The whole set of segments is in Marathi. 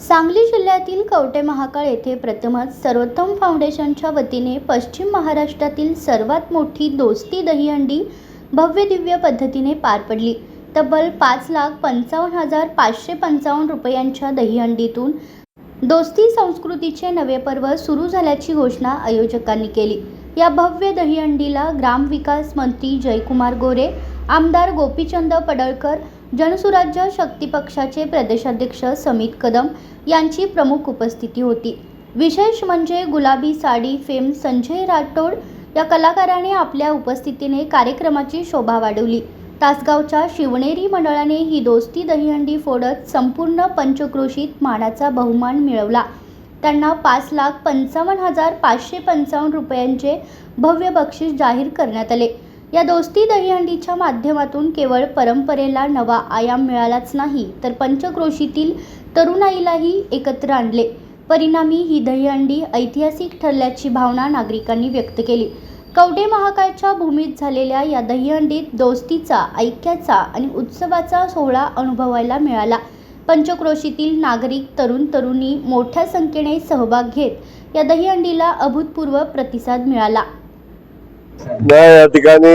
सांगली जिल्ह्यातील कवटे महाकाळ येथे प्रथमच सर्वोत्तम फाउंडेशनच्या वतीने पश्चिम महाराष्ट्रातील सर्वात मोठी दोस्ती दहीहंडी भव्य दिव्य पद्धतीने पार पडली. तब्बल पाच लाख पंचावन्न हजार पाचशे पंचावन्न रुपयांच्या दहीहंडीतून दोस्ती संस्कृतीचे नवे पर्व सुरू झाल्याची घोषणा आयोजकांनी केली. या भव्य दहीहंडीला ग्रामविकास मंत्री जयकुमार गोरे आमदार गोपीचंद पडळकर जनसुराज्य शक्ती पक्षाचे प्रदेशाध्यक्ष समित कदम यांची प्रमुख उपस्थिती होती. विशेष म्हणजे गुलाबी साडी फेम संजय राठोड या कलाकाराने आपल्या उपस्थितीने कार्यक्रमाची शोभा वाढवली. तासगावच्या शिवनेरी मंडळाने ही दोस्ती दहीहंडी फोडत संपूर्ण पंचक्रोशीत मानाचा बहुमान मिळवला. त्यांना पाच लाख पंचावन्न हजार पाचशे पंचावन्न रुपयांचे भव्य बक्षीस जाहीर करण्यात आले. या दोस्ती दहीहंडीच्या माध्यमातून केवळ परंपरेला नवा आयाम मिळालाच नाही तर पंचक्रोशीतील तरुणाईलाही एकत्र आणले. परिणामी ही दहीहंडी ऐतिहासिक ठरल्याची भावना नागरिकांनी व्यक्त केली. कवडे महाकाळच्या भूमीत झालेल्या या दहीहंडीत दोस्तीचा ऐक्याचा आणि उत्सवाचा सोहळा अनुभवायला मिळाला. पंचक्रोशीतील नागरिक तरुण तरुणी मोठ्या संख्येने सहभाग घेत या दहीहंडीला अभूतपूर्व प्रतिसाद मिळाला. नाही या ठिकाणी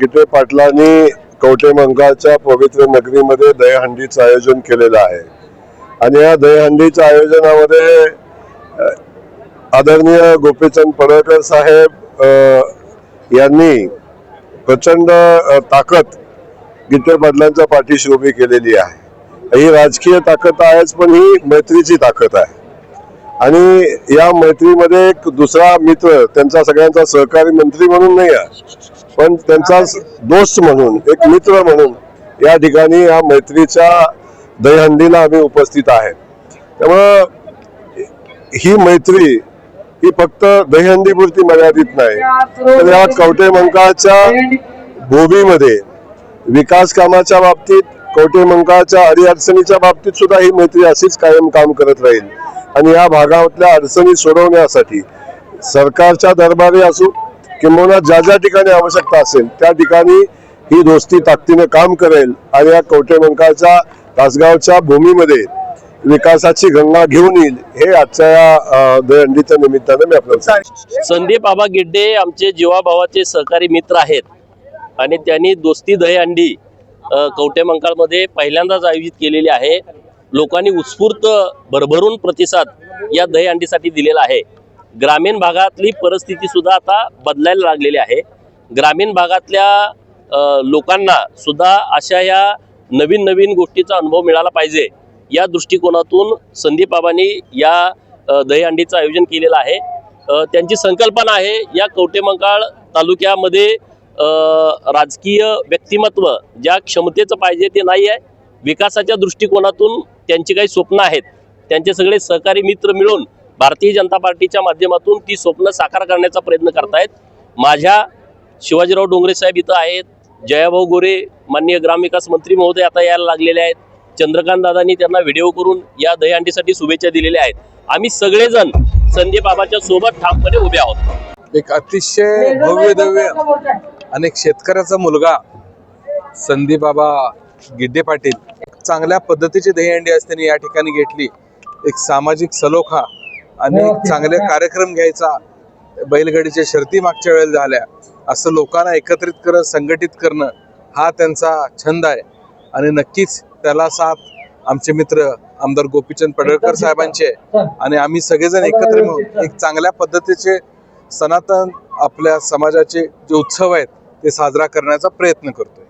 गिते गिटे पाटलांनी कवटे पवित्र नगरीमध्ये दहीहंडीचं आयोजन केलेलं आहे. आणि या दहीहंडीच्या आयोजनामध्ये आदरणीय गोपीचंद पडळकर साहेब यांनी प्रचंड ताकद गिटे पाटलांच्या पाठीशी उभी केलेली आहे. ही राजकीय ताकद आहेच पण ही मैत्रीची ताकद आहे. आणि या मैत्रीमध्ये एक दुसरा मित्र त्यांचा सगळ्यांचा सहकारी मंत्री म्हणून नाही आहे पण त्यांचा दोस्त म्हणून एक मित्र म्हणून या ठिकाणी या मैत्रीच्या दहीहंडीला आम्ही उपस्थित आहे. त्यामुळं ही मैत्री ही फक्त दहीहंडीपुरती मर्यादित नाही तर या कवटे मंकाळच्या भूमीमध्ये विकास कामाच्या बाबतीत कवटे मंकाळच्या अडीअडचणीच्या बाबतीत सुद्धा ही मैत्री अशीच कायम काम करत राहील. आणि या भागातल्या अडचणी सोडवण्यासाठी सरकारच्या दरबारी असू किंवा ज्या ज्या ठिकाणी आवश्यकता असेल त्या ठिकाणी ही दोस्ती ताकदीने काम करेल आणि या कवटे मंकाळच्या तासगावच्या भूमीमध्ये विकासाची गंगा घेऊन येईल हे आजच्या या दहंडीच्या दहीहंडीच्या मी आपल्याला संदीप आबा गिड्डे आमचे जीवाभावाचे सहकारी मित्र आहेत आणि त्यांनी दोस्ती दहीहंडी अ, कवटे मंकाळमध्ये पहिल्यांदाच आयोजित केलेली आहे. लोकांनी उत्स्फूर्त भरभरून प्रतिसाद या दहीहंडीसाठी दिलेला आहे. ग्रामीण भागातली परिस्थितीसुद्धा आता बदलायला लागलेली आहे. ग्रामीण भागातल्या लोकांना सुद्धा अशा या नवीन नवीन गोष्टीचा अनुभव मिळाला पाहिजे. या दृष्टिकोनातून संदीपबाबांनी या दहीहंडीचं आयोजन केलेलं आहे. त्यांची संकल्पना आहे या कवटेमंकाळ तालुक्यामध्ये राजकीय व्यक्तिमत्व ज्या क्षमतेचं पाहिजे ते नाही आहे विकासाच्या दृष्टिकोनातून त्यांची काही स्वप्न आहेत. त्यांचे सगळे सहकारी मित्र मिळून भारतीय जनता पार्टीच्या माध्यमातून ती स्वप्न साकार करण्याचा प्रयत्न करतायत. माझ्या शिवाजीराव डोंगरे साहेब इथं आहेत. जयाभाऊ गोरे माननीय ग्रामविकास मंत्री महोदय आता यायला लागलेले आहेत. चंद्रकांत दादांनी त्यांना व्हिडिओ करून या दहीहंडीसाठी शुभेच्छा दिलेल्या आहेत. आम्ही सगळेजण संदीप बाबाच्या सोबत ठामपणे उभे आहोत. एक अतिशय भव्य दव्य आणि एक शेतकऱ्याचा मुलगा संदीप बाबा गिड्डे पाटील चांगल्या पद्धतीची दहीहंडी आज त्यांनी या ठिकाणी घेतली. एक सामाजिक सलोखा आणि एक चांगले कार्यक्रम घ्यायचा. बैलगाडीच्या शर्ती मागच्या वेळेला झाल्या. असं लोकांना एकत्रित करत संघटित करणं हा त्यांचा छंद आहे. आणि नक्कीच त्याला साथ आमचे मित्र आमदार गोपीचंद पडळकर साहेबांचे. आणि आम्ही सगळेजण एकत्र मिळून एक चांगल्या पद्धतीचे सनातन आपल्या समाजाचे जे उत्सव आहेत ते साजरा करण्याचा प्रयत्न करतोय.